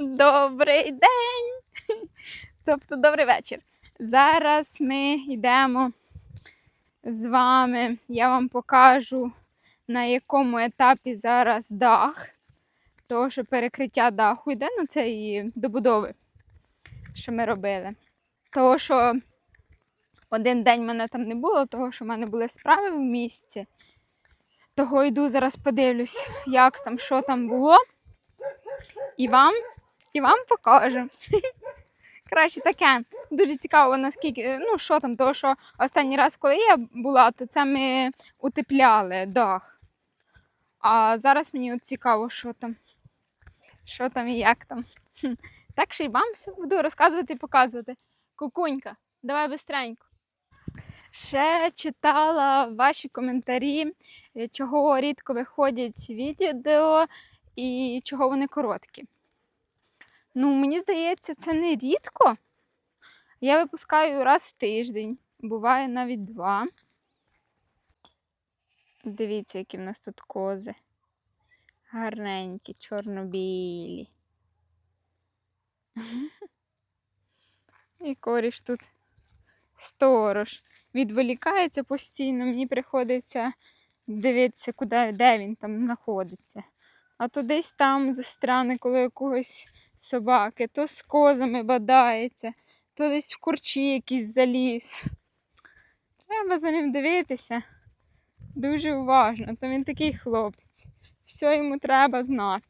Добрий день! Тобто добрий вечір. Зараз ми йдемо з вами. Я вам покажу, на якому етапі зараз дах. Того, що перекриття даху йде, ну це і добудови, що ми робили. Того, що один день мене там не було, того, що в мене були справи в місті. Того йду зараз подивлюсь, як там, що там було. І вам, і вам покажу. Краще таке. Дуже цікаво, наскільки, ну що там, того, що останній раз, коли я була, то це ми утепляли дах. А зараз мені от цікаво, що там, що там і як там. Так що й вам все буду розказувати і показувати. Кукунька, давай бистренько. Ще читала ваші коментарі, е, чого рідко виходять відео і чого вони короткі. Ну, мені здається, це не рідко. Я випускаю раз в тиждень, буває навіть два. Дивіться, які в нас тут кози. Гарненькі, чорно-білі. І коріш тут сторож. Відволікається постійно, мені приходиться дивитися, куди, де він там знаходиться. А то десь там застряне коло якогось собаки, то з козами бадається, то десь в курчі якийсь заліз. Треба за ним дивитися дуже уважно, то він такий хлопець. Все йому треба знати.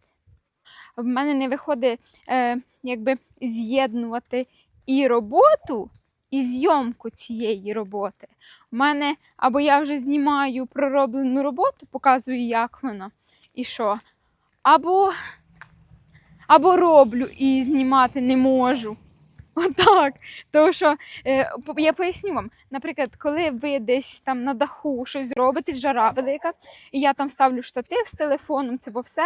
В мене не виходить е, якби з'єднувати і роботу, і зйомку цієї роботи. У мене або я вже знімаю пророблену роботу, показую, як вона і що. Або, або роблю і знімати не можу. Отак. Тому що е, я поясню вам, наприклад, коли ви десь там на даху щось робите, жара велика, і я там ставлю штатив з телефоном, це бо все.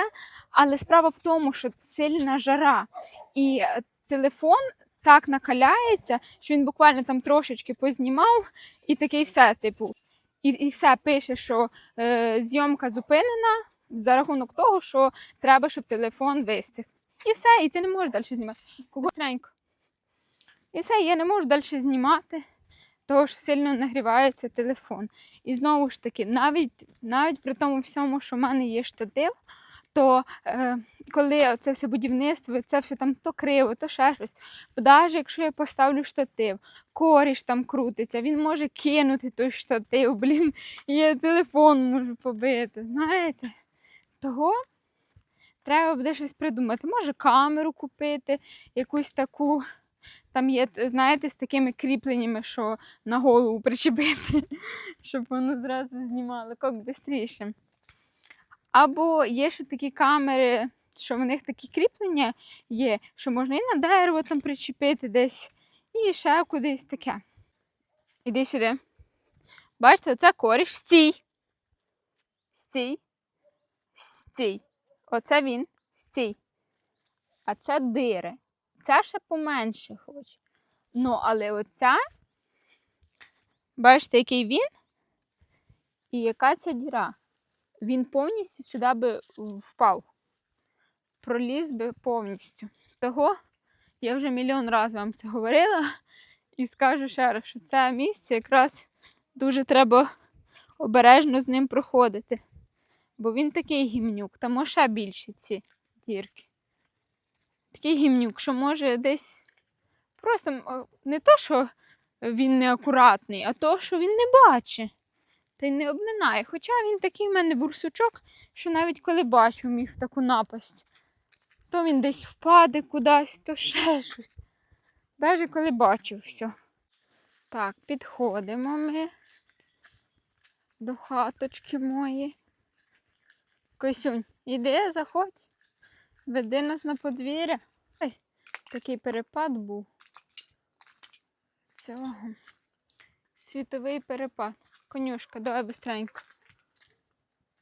Але справа в тому, що сильна жара, і е, телефон так накаляється, що він буквально там трошечки познімав, і такий все, типу, і, і все пише, що е, зйомка зупинена за рахунок того, що треба, щоб телефон вистиг. І все, і ти не можеш далі знімати. Быстренько. І все, я не можу далі знімати, тому що сильно нагрівається телефон. І знову ж таки, навіть, навіть при тому всьому, що в мене є штатив, то е, коли це все будівництво, це все там то криво, то ще щось. Навіть якщо я поставлю штатив, коріш там крутиться, він може кинути той штатив, блін, і я телефон можу побити. Знаєте? Того треба буде щось придумати. Може камеру купити, якусь таку. Там є, знаєте, з такими кріпленнями, що на голову причепити, щоб воно зразу знімало як швидше. Або є ще такі камери, що в них такі кріплення є, що можна і на дерево там причепити десь, і ще кудись таке. Іди сюди. Бачите, це коріш. Стій. Стій. Стій. Оце він. Стій. А це дири. Ця ще поменше хоч. Ну, але оця, бачите, який він і яка ця діра. Він повністю сюди би впав. Проліз би повністю. Того я вже мільйон разів вам це говорила і скажу ще раз, що це місце якраз дуже треба обережно з ним проходити. Бо він такий гімнюк, там ще більші ці дірки такий гімнюк, що може десь просто не то, що він неакуратний, а то, що він не бачить та й не обминає. Хоча він такий в мене бурсучок, що навіть коли бачу міг в таку напасть, то він десь впаде кудись, то ще щось. Навіть коли бачив все. Так, підходимо ми до хаточки моєї. Косюнь, іди, заходь. Веди нас на подвір'я. Ой, такий перепад був. Цього. Світовий перепад. Конюшка, давай бистренько.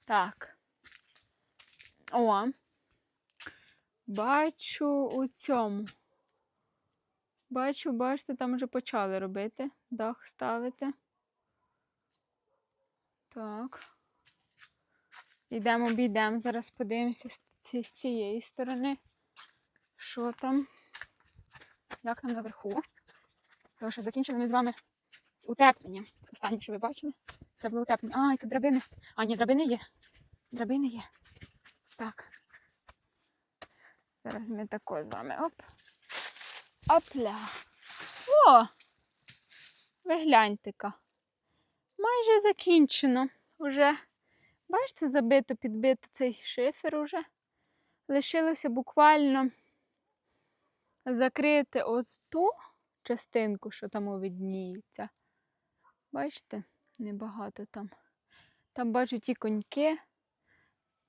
Так. О. Бачу у цьому. Бачу, бачите, там вже почали робити. Дах ставити. Так. Йдемо, обійдемо, зараз подивимося з ці- з цієї сторони. що там? Як там наверху? Тому що закінчили ми з вами з утепленням. Це останнє, що ви бачили. Це було утеплення. А, і тут драбини. А, ні, драбини є. Драбини є. Так. Зараз ми тако з вами. Оп. Опля. О! Ви гляньте-ка. Майже закінчено. Уже, бачите, забито, підбито цей шифер уже. Лишилося буквально закрити от ту частинку, що там видніється. Бачите, небагато там. Там бачу ті коньки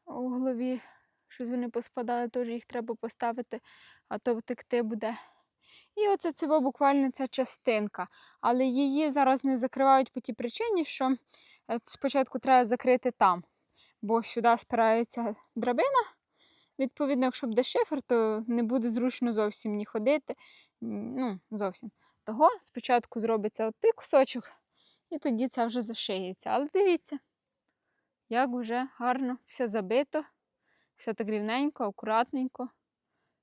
у голові. Щось вони поспадали, теж їх треба поставити, а то втекти буде. І оце це буквально ця частинка. Але її зараз не закривають по тій причині, що е, спочатку треба закрити там, бо сюди спирається драбина. Відповідно, якщо буде шифер, то не буде зручно зовсім ні ходити. Ну, зовсім. Того спочатку зробиться той кусочок, і тоді це вже зашиється. Але дивіться, як вже гарно все забито, все так рівненько, акуратненько.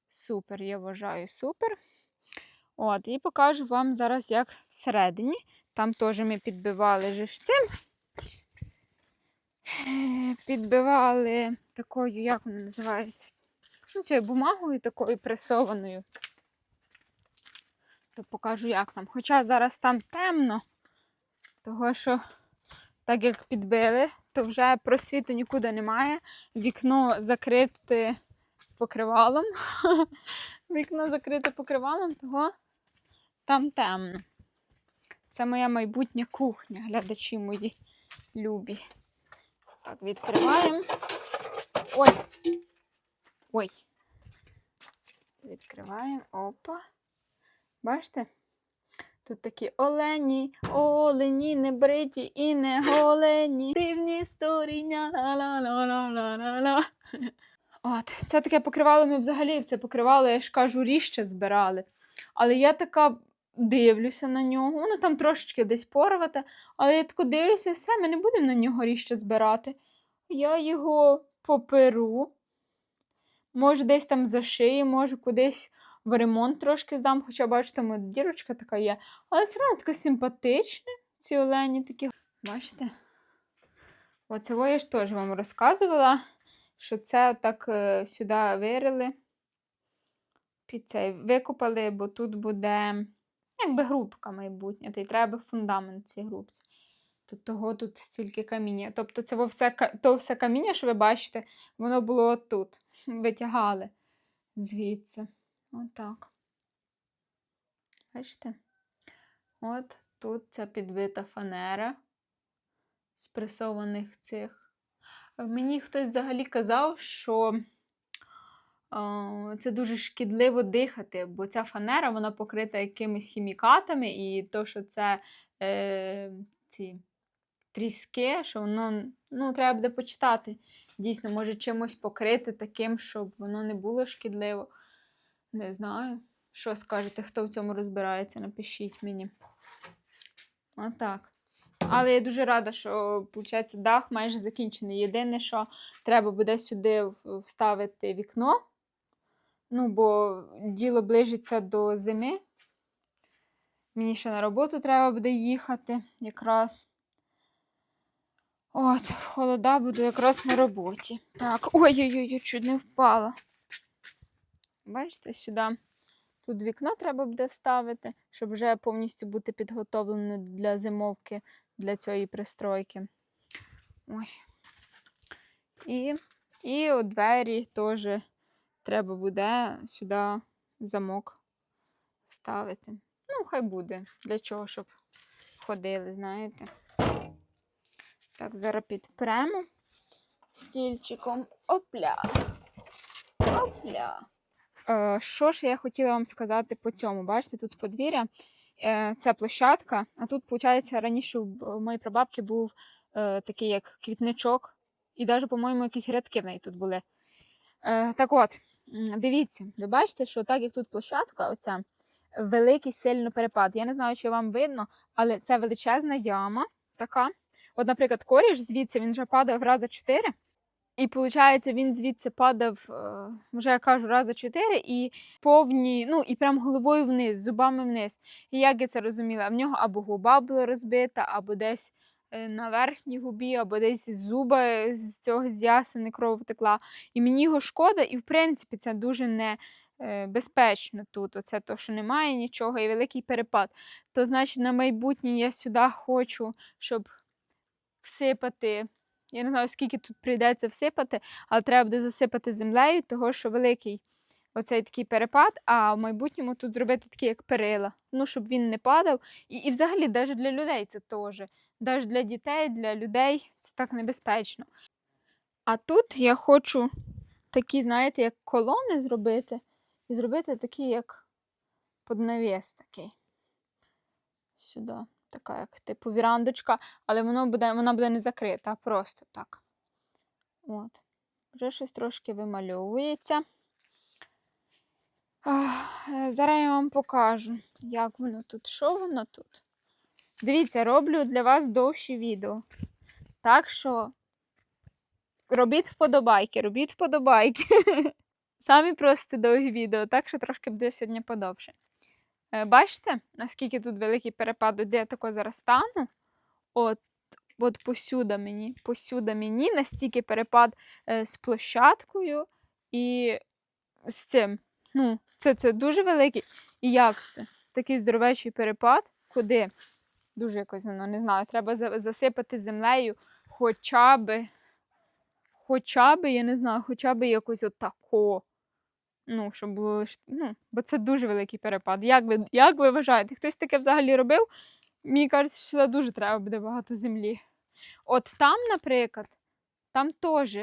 Супер, я вважаю, супер. От, і покажу вам зараз, як всередині. Там теж ми підбивали же цим. Е, Підбивали такою, як вона називається? Ну, цією бумагою такою пресованою. То покажу, як там. Хоча зараз там темно, того що так як підбили, то вже просвіту нікуди немає. Вікно закрите покривалом. Вікно закрите покривалом, того там темно. Це моя майбутня кухня, глядачі мої любі. Так, відкриваємо. Ой. Ой. Відкриваємо. Опа. Бачите? Тут такі олені, олені, не бриті і не голені. Дивні створіння. ла-ла-ла-ла-ла-ла-ла. От, це таке покривало ми взагалі це покривало, я ж кажу, ріще збирали. Але я така дивлюся на нього. Воно там трошечки десь порвате, але я тако дивлюся, все, ми не будемо на нього ріще збирати. Я його поперу. Може, десь там зашию, може, кудись в ремонт трошки здам, хоча бачу, там дірочка така є. Але все одно таке симпатичне, ці олені такі. Бачите? Оце я ж теж вам розказувала, що це так е, сюди вирили, під цей викопали, бо тут буде якби грубка майбутня, та й треба фундамент цій грубці. Тут того тут стільки каміння. Тобто це все, то все каміння, що ви бачите, воно було отут. Витягали звідси. Отак. Бачите? От тут ця підбита фанера з пресованих цих. Мені хтось взагалі казав, що це дуже шкідливо дихати, бо ця фанера вона покрита якимись хімікатами, і то, що це е, ці тріски, що воно ну, треба буде почитати. Дійсно, може чимось покрити таким, щоб воно не було шкідливо. Не знаю. Що скажете, хто в цьому розбирається, напишіть мені. Отак. Але я дуже рада, що, виходить, дах майже закінчений. Єдине, що треба буде сюди вставити вікно. Ну, бо діло ближиться до зими. Мені ще на роботу треба буде їхати якраз. От, холода буду якраз на роботі. Так, ой-ой-ой, чуть не впала. Бачите, сюди. Тут вікно треба буде вставити, щоб вже повністю бути підготовлено для зимовки для цієї пристройки. Ой. І, і у двері теж треба буде сюди замок вставити. Ну, хай буде. Для чого, щоб ходили, знаєте. Так, зараз підпремо стільчиком. Опля. Опля. Е, Що ж я хотіла вам сказати по цьому? Бачите, тут подвір'я, е, це площадка, а тут, виходить, раніше у у прабабки був е, такий як квітничок, і навіть, по-моєму, якісь грядки в неї тут були. Е, так от, дивіться, ви бачите, що так як тут площадка, оця, великий сильно перепад. Я не знаю, чи вам видно, але це величезна яма така. От, наприклад, коріш звідси він вже падає в рази 4. І виходить, він звідси падав, е, вже я кажу, рази чотири, і повні, ну і прям головою вниз, зубами вниз. І як я це розуміла? В нього або губа була розбита, або десь на верхній губі, або десь з зуба з цього з ясени кров текла. І мені його шкода, і в принципі це дуже не. е, Безпечно тут, оце то, що немає нічого, і великий перепад. То, значить, на майбутнє я сюди хочу, щоб всипати. Я не знаю, скільки тут прийдеться всипати, але треба буде засипати землею, того що великий оцей такий перепад, а в майбутньому тут зробити такі, як перила. Ну, щоб він не падав. І, і взагалі, навіть для людей це теж. Навіть для дітей, для людей це так небезпечно. А тут я хочу такі, знаєте, як колони зробити, і зробити такі, як поднавіс такий. Сюди. Така, як типу вірандочка, але воно буде, вона буде не закрита, а просто так. От. Вже щось трошки вимальовується. Зараз я вам покажу, як воно тут, що воно тут. Дивіться, роблю для вас довші відео. Так що робіть вподобайки, робіть вподобайки. Самі просто довгі відео, так що трошки буде сьогодні подовше. Е, Бачите, наскільки тут великий перепад, де я тако зараз стану? От, от посюди мені, посюди мені настільки перепад е, з площадкою і з цим. Ну, це, це дуже великий. І як це? Такий здоровечий перепад, куди? Дуже якось воно не знаю. Треба засипати землею хоча би, хоча би, я не знаю, хоча би якось отако. Ну, щоб було ну, бо це дуже великий перепад. Як ви, як ви вважаєте, хтось таке взагалі робив? Мені кажеться, що сюди дуже треба буде багато землі. От там, наприклад, там теж,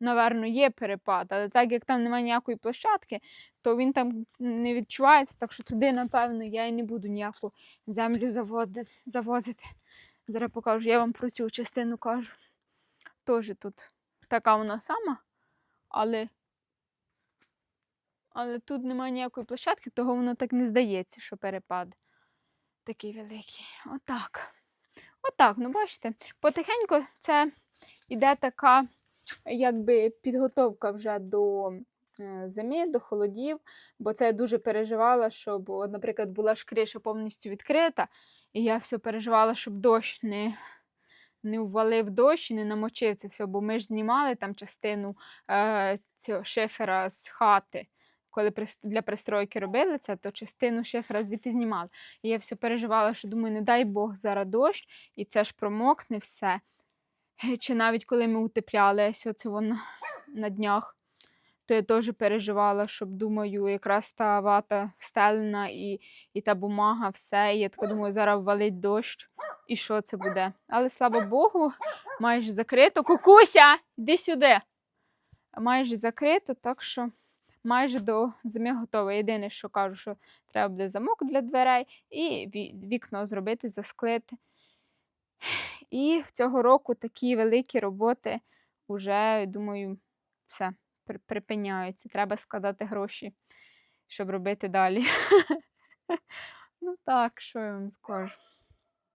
напевно, є перепад, але так як там немає ніякої площадки, то він там не відчувається, так що туди, напевно, я і не буду ніяку землю заводити, завозити. Зараз покажу, я вам про цю частину кажу. Теж тут така вона сама, але але тут немає ніякої площадки, того воно так не здається, що перепад такий великий. Отак. Отак, ну бачите, потихеньку це іде така, якби підготовка вже до е, зими, до холодів, бо це я дуже переживала, щоб, наприклад, була ж криша повністю відкрита, і я все переживала, щоб дощ не, не ввалив дощ і не намочив це все, бо ми ж знімали там частину е, цього шифера з хати коли для пристройки робили це, то частину шифера звідти знімали. І я все переживала, що думаю, не дай Бог зараз дощ, і це ж промокне все. Е, Чи навіть коли ми утепляли ось оце воно на днях, то я теж переживала, щоб думаю, якраз та вата встелена і, і та бумага, все. І я така думаю, зараз валить дощ. І що це буде? Але слава Богу, майже закрито. Кукуся, йди сюди. Майже закрито, так що майже до зими готова. Єдине, що кажу, що треба буде замок для дверей і вікно зробити, засклити. І цього року такі великі роботи вже, думаю, все, припиняються. Треба складати гроші, щоб робити далі. Ну так, що я вам скажу.